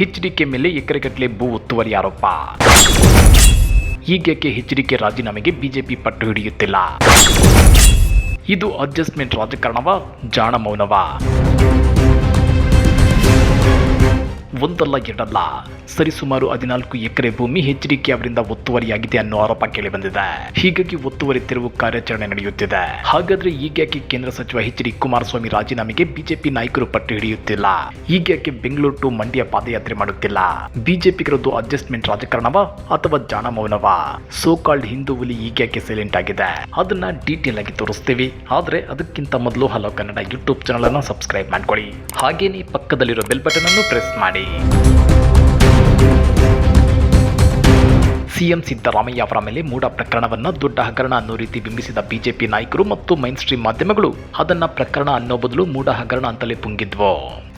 HDK ಮೇಲೆ ಎಕರೆಗಟ್ಟಲೆ ಭೂ ಒತ್ತುವರಿ ಆರೋಪ. ಹೀಗೇಕೆ ಎಚ್ಡಿಕೆ ರಾಜೀನಾಮೆಗೆ ಬಿಜೆಪಿ ಪಟ್ಟು ಹಿಡಿಯುತ್ತಿಲ್ಲ? ಇದು ಅಡ್ಜಸ್ಟ್ಮೆಂಟ್ ರಾಜಕಾರಣವ ಜಾಣ ಮೌನವ ಒಂದಲ್ಲ ಎರಡಲ್ಲ. ಸರಿಸುಮಾರು ಹದಿನಾಲ್ಕು ಎಕರೆ ಭೂಮಿ ಎಚ್ಡಿಕೆ ಅವರಿಂದ ಒತ್ತುವರಿಯಾಗಿದೆ ಅನ್ನೋ ಆರೋಪ ಕೇಳಿಬಂದಿದೆ ಹೀಗಾಗಿ ಒತ್ತುವರಿ ತೆರವು ಕಾರ್ಯಾಚರಣೆ ನಡೆಯುತ್ತಿದೆ. ಹಾಗಾದ್ರೆ ಈಗ್ಯಾಕೆ ಕೇಂದ್ರ ಸಚಿವ ಎಚ್ ಡಿ ಕುಮಾರಸ್ವಾಮಿ ರಾಜೀನಾಮೆಗೆ ಬಿಜೆಪಿ ನಾಯಕರು ಪಟ್ಟು ಹಿಡಿಯುತ್ತಿಲ್ಲ? ಈಗ್ಯಾಕೆ ಬೆಂಗಳೂರು ಟು ಮಂಡ್ಯ ಪಾದಯಾತ್ರೆ ಮಾಡುತ್ತಿಲ್ಲ? ಬಿಜೆಪಿಗರದ್ದು ಅಡ್ಜಸ್ಟ್ಮೆಂಟ್ ರಾಜಕಾರಣವ ಅಥವಾ ಜಾಣ ಮೌನವ ಸೋ ಕಾಲ್ಡ್ ಹಿಂದೂ ಹುಲಿ ಈಗ್ಯಾಕೆ ಸೈಲೆಂಟ್ ಆಗಿದೆ? ಅದನ್ನ ಡೀಟೇಲ್ ಆಗಿ ತೋರಿಸ್ತೀವಿ. ಆದ್ರೆ ಅದಕ್ಕಿಂತ ಮೊದಲು ಹಲೋ ಕನ್ನಡ ಯೂಟ್ಯೂಬ್ ಚಾನಲ್ ಅನ್ನು ಸಬ್ಸ್ಕ್ರೈಬ್ ಮಾಡ್ಕೊಳ್ಳಿ. ಹಾಗೇನೆ ಪಕ್ಕದಲ್ಲಿರೋ ಬೆಲ್ ಬಟನ್ ಅನ್ನು ಪ್ರೆಸ್ ಮಾಡಿ. Bye. ಸಿಎಂ ಸಿದ್ದರಾಮಯ್ಯ ಅವರ ಮೇಲೆ ಮೂಡ ಪ್ರಕರಣವನ್ನ ದೊಡ್ಡ ಹಗರಣ ಅನ್ನೋ ರೀತಿ ಬಿಂಬಿಸಿದ ಬಿಜೆಪಿ ನಾಯಕರು ಮತ್ತು ಮೈನ್ ಸ್ಟ್ರೀಮ್ ಮಾಧ್ಯಮಗಳು ಅದನ್ನ ಪ್ರಕರಣ ಅನ್ನೋ ಬದಲು ಮೂಡ ಹಗರಣ ಅಂತಲೇ ಪುಂಗಿದ್ವು.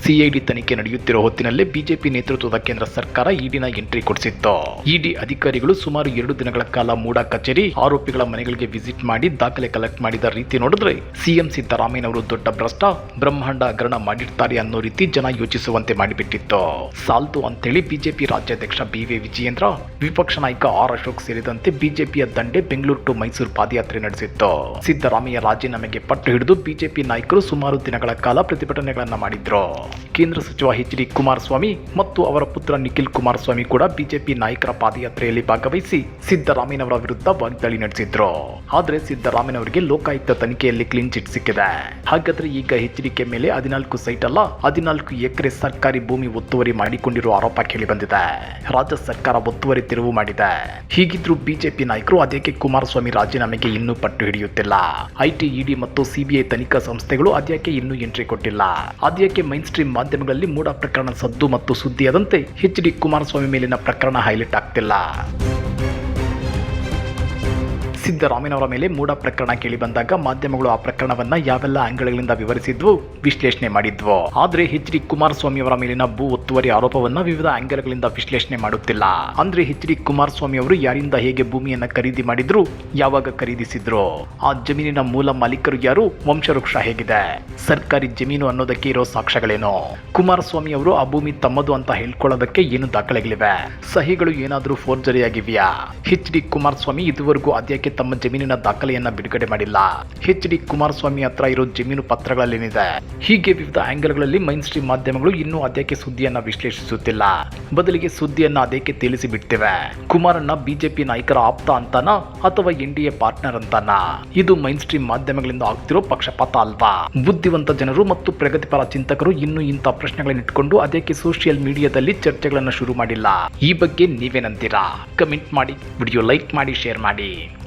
ಸಿಐಡಿ ತನಿಖೆ ನಡೆಯುತ್ತಿರೋ ಹೊತ್ತಿನಲ್ಲೇ ಬಿಜೆಪಿ ನೇತೃತ್ವದ ಕೇಂದ್ರ ಸರ್ಕಾರ ಇಡಿನ ಎಂಟ್ರಿ ಕೊಡಿಸಿತ್ತು. ಇಡಿ ಅಧಿಕಾರಿಗಳು ಸುಮಾರು ಎರಡು ದಿನಗಳ ಕಾಲ ಮೂಡ ಕಚೇರಿ, ಆರೋಪಿಗಳ ಮನೆಗಳಿಗೆ ವಿಸಿಟ್ ಮಾಡಿ ದಾಖಲೆ ಕಲೆಕ್ಟ್ ಮಾಡಿದ ರೀತಿ ನೋಡಿದ್ರೆ ಸಿಎಂ ಸಿದ್ದರಾಮಯ್ಯನವರು ದೊಡ್ಡ ಭ್ರಷ್ಟ, ಬ್ರಹ್ಮಾಂಡ ಹಗರಣ ಮಾಡಿರ್ತಾರೆ ಅನ್ನೋ ರೀತಿ ಜನ ಯೋಚಿಸುವಂತೆ ಮಾಡಿಬಿಟ್ಟಿತ್ತು. ಸಾಲ್ತು ಅಂತೇಳಿ ಬಿಜೆಪಿ ರಾಜ್ಯಾಧ್ಯಕ್ಷ ಬಿ ವಿ ವಿಜಯೇಂದ್ರ, ವಿಪಕ್ಷ ನಾಯಕ ಆರ್ ಅಶೋಕ್ ಸೇರಿದಂತೆ ಬಿಜೆಪಿಯ ದಂಡೆ ಬೆಂಗಳೂರು ಟು ಮೈಸೂರು ಪಾದಯಾತ್ರೆ ನಡೆಸಿತ್ತು. ಸಿದ್ದರಾಮಯ್ಯ ರಾಜೀನಾಮೆಗೆ ಪಟ್ಟು ಹಿಡಿದು ಬಿಜೆಪಿ ನಾಯಕರು ಸುಮಾರು ದಿನಗಳ ಕಾಲ ಪ್ರತಿಭಟನೆಗಳನ್ನು ಮಾಡಿದ್ರು. ಕೇಂದ್ರ ಸಚಿವ ಎಚ್ ಡಿ ಕುಮಾರಸ್ವಾಮಿ ಮತ್ತು ಅವರ ಪುತ್ರ ನಿಖಿಲ್ ಕುಮಾರಸ್ವಾಮಿ ಕೂಡ ಬಿಜೆಪಿ ನಾಯಕರ ಪಾದಯಾತ್ರೆಯಲ್ಲಿ ಭಾಗವಹಿಸಿ ಸಿದ್ದರಾಮಯ್ಯನವರ ವಿರುದ್ಧ ವಾಗ್ದಾಳಿ ನಡೆಸಿದ್ರು. ಆದ್ರೆ ಸಿದ್ದರಾಮಯ್ಯನವರಿಗೆ ಲೋಕಾಯುಕ್ತ ತನಿಖೆಯಲ್ಲಿ ಕ್ಲೀನ್ ಚಿಟ್ ಸಿಕ್ಕಿದೆ. ಹಾಗಾದ್ರೆ ಈಗ ಎಚ್ಚರಿಕೆ ಮೇಲೆ ಹದಿನಾಲ್ಕು ಸೈಟ್ ಅಲ್ಲ, ಹದಿನಾಲ್ಕು ಎಕರೆ ಸರ್ಕಾರಿ ಭೂಮಿ ಒತ್ತುವರಿ ಮಾಡಿಕೊಂಡಿರುವ ಆರೋಪ ಕೇಳಿ ಬಂದಿದೆ. ರಾಜ್ಯ ಸರ್ಕಾರ ಒತ್ತುವರಿ ತಿರುವು ಮಾಡಿದೆ. ಹೀಗಿದ್ರೂ ಬಿಜೆಪಿ ನಾಯಕರು ಅದೇಕೆ ಕುಮಾರಸ್ವಾಮಿ ರಾಜೀನಾಮೆಗೆ ಇನ್ನೂ ಪಟ್ಟು ಹಿಡಿಯುತ್ತಿಲ್ಲ? ಐಟಿ, ಇಡಿ ಮತ್ತು ಸಿಬಿಐ ತನಿಖಾ ಸಂಸ್ಥೆಗಳು ಅದ್ಯಾಕೆ ಇನ್ನೂ ಎಂಟ್ರಿ ಕೊಟ್ಟಿಲ್ಲ? ಅದ್ಯಾಕೆ ಮೈನ್ ಸ್ಟ್ರೀಮ್ ಮಾಧ್ಯಮಗಳಲ್ಲಿ ಮೂಡ ಪ್ರಕರಣ ಸದ್ದು ಮತ್ತು ಸುದ್ದಿಯಾದಂತೆ ಎಚ್ ಡಿ ಕುಮಾರಸ್ವಾಮಿ ಮೇಲಿನ ಪ್ರಕರಣ ಹೈಲೈಟ್ ಆಗ್ತಿಲ್ಲ? ಸಿದ್ದರಾಮಯ್ಯನವರ ಮೇಲೆ ಮೂಡ ಪ್ರಕರಣ ಕೇಳಿ ಬಂದಾಗ ಮಾಧ್ಯಮಗಳು ಆ ಪ್ರಕರಣವನ್ನ ಯಾವೆಲ್ಲ ಅಂಗಳಗಳಿಂದ ವಿವರಿಸಿದ್ವು ವಿಶ್ಲೇಷಣೆ ಮಾಡಿದ್ವು. ಆದ್ರೆ ಎಚ್ ಡಿ ಕುಮಾರಸ್ವಾಮಿ ಅವರ ಮೇಲಿನ ಭೂ ಒತ್ತುವರಿ ಆರೋಪವನ್ನ ವಿವಿಧ ಆಂಗಲ್ಗಳಿಂದ ವಿಶ್ಲೇಷಣೆ ಮಾಡುತ್ತಿಲ್ಲ. ಅಂದ್ರೆ ಎಚ್ ಡಿ ಕುಮಾರಸ್ವಾಮಿ ಅವರು ಯಾರಿಂದ ಹೇಗೆ ಭೂಮಿಯನ್ನ ಖರೀದಿ ಮಾಡಿದ್ರು, ಯಾವಾಗ ಖರೀದಿಸಿದ್ರು? ಆ ಜಮೀನಿನ ಮೂಲ ಮಾಲೀಕರು ಯಾರು, ವಂಶವೃಕ್ಷ ಹೇಗಿದೆ? ಸರ್ಕಾರಿ ಜಮೀನು ಅನ್ನೋದಕ್ಕೆ ಇರೋ ಸಾಕ್ಷ್ಯಗಳೇನು? ಕುಮಾರಸ್ವಾಮಿ ಅವರು ಆ ಭೂಮಿ ತಮ್ಮದು ಅಂತ ಹೇಳ್ಕೊಳ್ಳೋದಕ್ಕೆ ಏನು ದಾಖಲೆಗಳಿವೆ? ಸಹಿಗಳು ಏನಾದರೂ ಫೋರ್ಜರಿ ಆಗಿವೆಯಾ ಎಚ್ ಡಿ ಕುಮಾರಸ್ವಾಮಿ ಇದುವರೆಗೂ ಅದ್ಯಾಕೆ ತಮ್ಮ ಜಮೀನಿನ ದಾಖಲೆಯನ್ನ ಬಿಡುಗಡೆ ಮಾಡಿಲ್ಲ. ಎಚ್ ಡಿ ಕುಮಾರಸ್ವಾಮಿ ಹತ್ರ ಇರೋ ಜಮೀನು ಪತ್ರಗಳಲ್ಲೇನಿದೆ? ಹೀಗೆ ವಿವಿಧ ಆಂಗಲ್ಗಳಲ್ಲಿ ಮೈನ್ ಸ್ಟ್ರೀಮ್ ಮಾಧ್ಯಮಗಳು ಇನ್ನೂ ಅದಕ್ಕೆ ಸುದ್ದಿಯನ್ನ ವಿಶ್ಲೇಷಿಸುತ್ತಿಲ್ಲ? ಬದಲಿಗೆ ಸುದ್ದಿಯನ್ನ ಅದಕ್ಕೆ ತಿಳಿಸಿ ಬಿಡ್ತಿವೆ ಕುಮಾರಣ್ಣ ಬಿಜೆಪಿ ನಾಯಕರ ಆಪ್ತ ಅಂತಾನ ಅಥವಾ ಎನ್ ಡಿ ಎ ಪಾರ್ಟ್ನರ್ ಅಂತಾನ? ಇದು ಮೈನ್ ಸ್ಟ್ರೀಮ್ ಮಾಧ್ಯಮಗಳಿಂದ ಆಗ್ತಿರೋ ಪಕ್ಷಪಾತ ಅಲ್ವಾ? ಬುದ್ಧಿವಂತ ಜನರು ಮತ್ತು ಪ್ರಗತಿಪರ ಚಿಂತಕರು ಇನ್ನು ಇಂಥ ಪ್ರಶ್ನೆಗಳನ್ನ ಇಟ್ಕೊಂಡು ಅದಕ್ಕೆ ಸೋಷಿಯಲ್ ಮೀಡಿಯಾದಲ್ಲಿ ಚರ್ಚೆಗಳನ್ನ ಶುರು ಮಾಡಿಲ್ಲ? ಈ ಬಗ್ಗೆ ನೀವೇನಂತೀರಾ? ಕಮೆಂಟ್ ಮಾಡಿ, ವಿಡಿಯೋ ಲೈಕ್ ಮಾಡಿ, ಶೇರ್ ಮಾಡಿ.